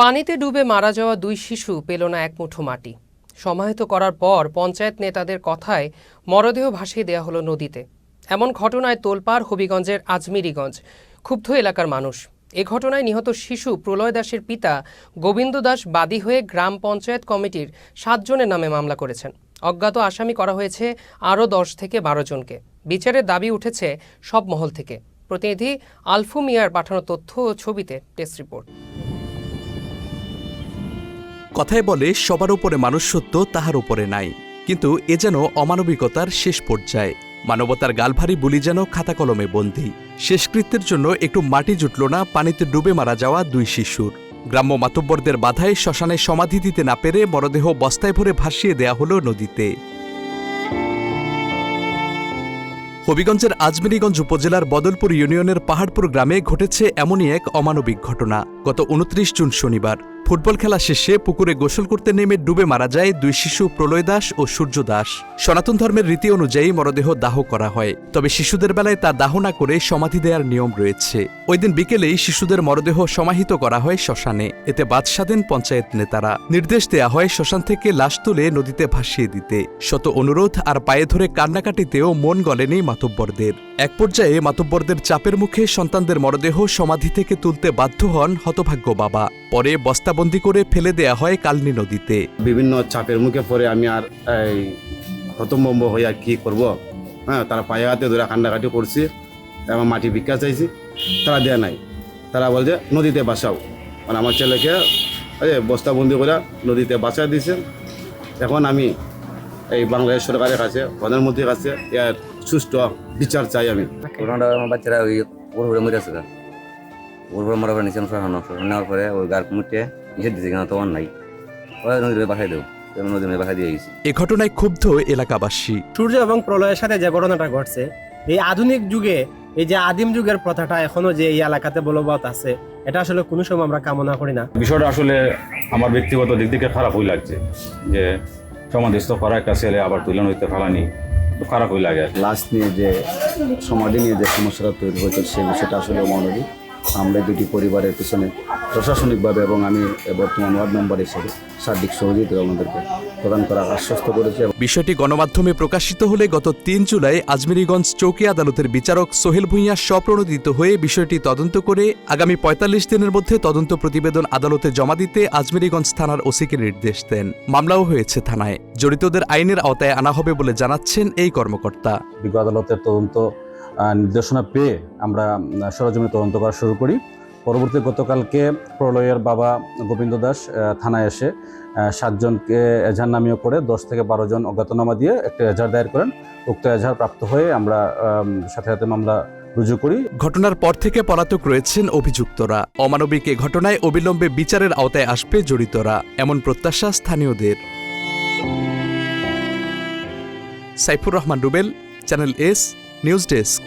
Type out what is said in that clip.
পানিতে ডুবে মারা যাওয়া দুই শিশু পেল না এক মুঠো মাটি। সমাহিত করার পর পঞ্চায়েত নেতাদের কথায় মরদেহ ভাসিয়ে দেওয়া হলো নদীতে। এমন ঘটনায় তোলপাড়, হবিগঞ্জের আজমিরিগঞ্জ, ক্ষুব্ধ এলাকার মানুষ। এ ঘটনায় নিহত শিশু প্রলয় দাসের পিতা গোবিন্দ দাস বাদী হয়ে গ্রাম পঞ্চায়েত কমিটির সাতজনের নামে মামলা করেছেন। অজ্ঞাত আসামি করা হয়েছে আরও দশ থেকে বারো জনকে। বিচারের দাবি উঠেছে সব মহল থেকে। প্রতিনিধি আলফু মিয়ার পাঠানো তথ্য ও ছবিতে টেস্ট রিপোর্ট। কথায় বলে, সবার উপরে মানুষ সত্য তাহার উপরে নাই। কিন্তু এ যেন অমানবিকতার শেষ পর্যায়ে। মানবতার গালভারি বুলি যেন খাতা কলমে বন্দী। শেষকৃত্যের জন্য একটু মাটি জুটল না, পানিতে ডুবে মারা যাওয়া দুই শিশুর। গ্রাম্য মাতব্বরদের বাধায় শ্মশানে সমাধি দিতে না পেরে মরদেহ বস্তায় ভরে ভাসিয়ে দেয়া হলো নদীতে। হবিগঞ্জের আজমেরিগঞ্জ উপজেলার বদলপুর ইউনিয়নের পাহাড়পুর গ্রামে ঘটেছে এমনই এক অমানবিক ঘটনা। গত উনত্রিশ জুন শনিবার। ফুটবল খেলা শেষে পুকুরে গোসল করতে নেমে ডুবে মারা যায় দুই শিশু প্রলয় দাস ও সূর্য দাস। সনাতন ধর্মের রীতি অনুযায়ী মরদেহ দাহ করা হয়, তবে শিশুদের বেলায় তা দাহ না করে সমাধি দেওয়ার নিয়ম রয়েছে। ওই দিন বিকেলেই শিশুদের মরদেহ সমাহিত করা হয় শ্মশানে, এতে বাদ সাধেন পঞ্চায়েত নেতারা। নির্দেশ দেয়া হয় শ্মশান থেকে লাশ তুলে নদীতে ভাসিয়ে দিতে। শত অনুরোধ আর পায়ে ধরে কান্নাকাটিতেও মন গলেনি মাতব্বরদের। এক পর্যায়ে মাতব্বরদের চাপের মুখে সন্তানদের মরদেহ সমাধি থেকে তুলতে বাধ্য হন হতভাগ্য বাবা। পরে বস্তাবন্দি করে ফেলে দেয়া হয় কালনী নদীতে। বিভিন্ন চাপের মুখে পড়ে আমি আর এই হতম্বম্ব হয়ে আর কী করব? হ্যাঁ তারা পায়ে হাতে ধরে কান্নাকাটি করছি আমার মাটি ভিক্ষা চাইছি তারা দেয় নাই। তারা বলছে নদীতে বাসাও মানে আমার ছেলেকে এই বস্তাবন্দি করে নদীতে বাঁচায় দিয়েছে। এখন আমি এই বাংলাদেশ সরকারের কাছে প্রধানমন্ত্রীর কাছে এর সুষ্ঠু বিচার চাই আমি। আমার বাচ্চারা ওই ওর মরে আছে ওর পরে নিচে নেওয়ার পরে ওই গার মুটে নিষেধ দিয়েছে কেন তোমার নাই। নদীর পাঠাই দেবো নদীর মধ্যে দিয়ে গেছি। এ ঘটনায় ক্ষুব্ধ এলাকাবাসী। সূর্য এবং প্রলয়ের সাথে যে ঘটনাটা ঘটছে এই আধুনিক যুগে এই যে আদিম যুগের প্রথাটা এখনও যে এই এলাকাতে বলবৎ আছে এটা আসলে কোনো সময় আমরা কামনা করি না। বিষয়টা আসলে আমার ব্যক্তিগত দিক থেকে খারাপই লাগছে যে সমাধিস্থ করা একটা ছেলে আবার তুলে নদীতে ফেলানি তো খারাপই লাগে। লাশ নিয়ে যে সমাধি নিয়ে যে সমস্যাটা তৈরি হয়েছে সেই বিষয়টা আসলে মানবিক আমরা দুটি পরিবারের পিছনে প্রশাসনিকভাবে এবং আমি বর্তমান ওয়ার্ড মেম্বার হিসেবে সার্বিক সহযোগিতা আমাদেরকে প্রদান করার আশ্বস্ত করেছি এবং বিষয়টি গণমাধ্যমে প্রকাশিত হলে গত তিন জুলাই আজমেরিগঞ্জ চৌকি আদালতের বিচারক সোহেল ভূঁইয়া স্বপ্রণোদিত হয়ে বিষয়টি তদন্ত করে আগামী পঁয়তাল্লিশ দিনের মধ্যে তদন্ত প্রতিবেদন আদালতে জমা দিতে আজমেরিগঞ্জ থানার ওসিকে নির্দেশ দেন। মামলাও হয়েছে থানায়। জড়িতদের আইনের আওতায় আনা হবে বলে জানাচ্ছেন এই কর্মকর্তা। বিজ্ঞ আদালতের তদন্ত নির্দেশনা পেয়ে আমরা সরেজমিনে তদন্ত করা শুরু করি। পরবর্তী গতকালকে প্রলয়ের বাবা গোবিন্দ দাস থানায় এসে সাতজনকে এজাহার নামীয় করে দশ থেকে বারো জন অজ্ঞাতনামা দিয়ে একটা এজাহার দায়ের করেন। উক্ত এজাহার প্রাপ্ত হয়ে আমরা সাথে সাথে মামলা রুজু করি। ঘটনার পর থেকে পলাতক রয়েছেন অভিযুক্তরা। অমানবিক এ ঘটনায় অবিলম্বে বিচারের আওতায় আসবে জড়িতরা। এমন প্রত্যাশা স্থানীয়দের। Saifur Rahman Rubel, channel S news desk